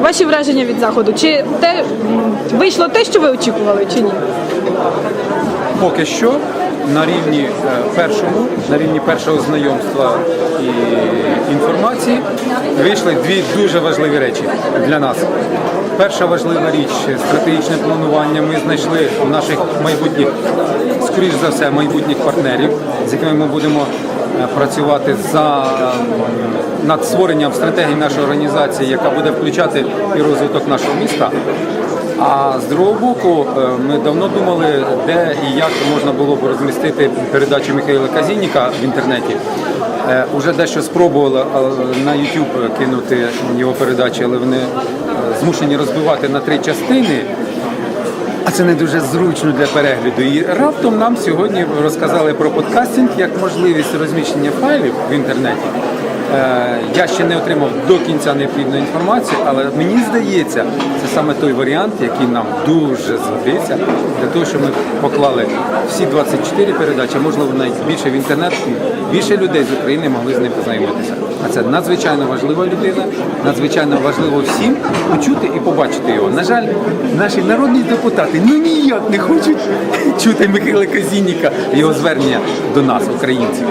Ваші враження від заходу? Чи те вийшло те, що ви очікували, чи ні? Поки що на рівні е, першому, на рівні першого знайомства і інформації вийшли дві дуже важливі речі для нас. Перша важлива річ стратегічне планування. Ми знайшли наших майбутніх, скоріш за все, майбутніх партнерів, з якими ми будемо працювати за над створенням стратегії нашої організації, яка буде включати і розвиток нашого міста. А з другого боку, е, ми давно думали, де і як можна було б розмістити передачу Михайла Казінніка в інтернеті. Е, Уже дещо спробували е, на YouTube кинути його передачі, але вони е, змушені розбивати на три частини. А це не дуже зручно для перегляду. І раптом нам сьогодні розказали про подкастинг як можливість розміщення файлів в інтернеті. Е, Я ще не отримав до кінця необхідної інформації, але мені здається, це саме той варіант, який нам дуже згодиться, для того, щоб ми поклали всі 24 передачі, можливо навіть більше в інтернет, більше людей з України могли з ним познайомитися. А це надзвичайно важлива людина, надзвичайно важливо всім почути і побачити його. На жаль, наші народні депутати ну ніяк не хочуть чути Михайла Казініка, його звернення до нас, українців.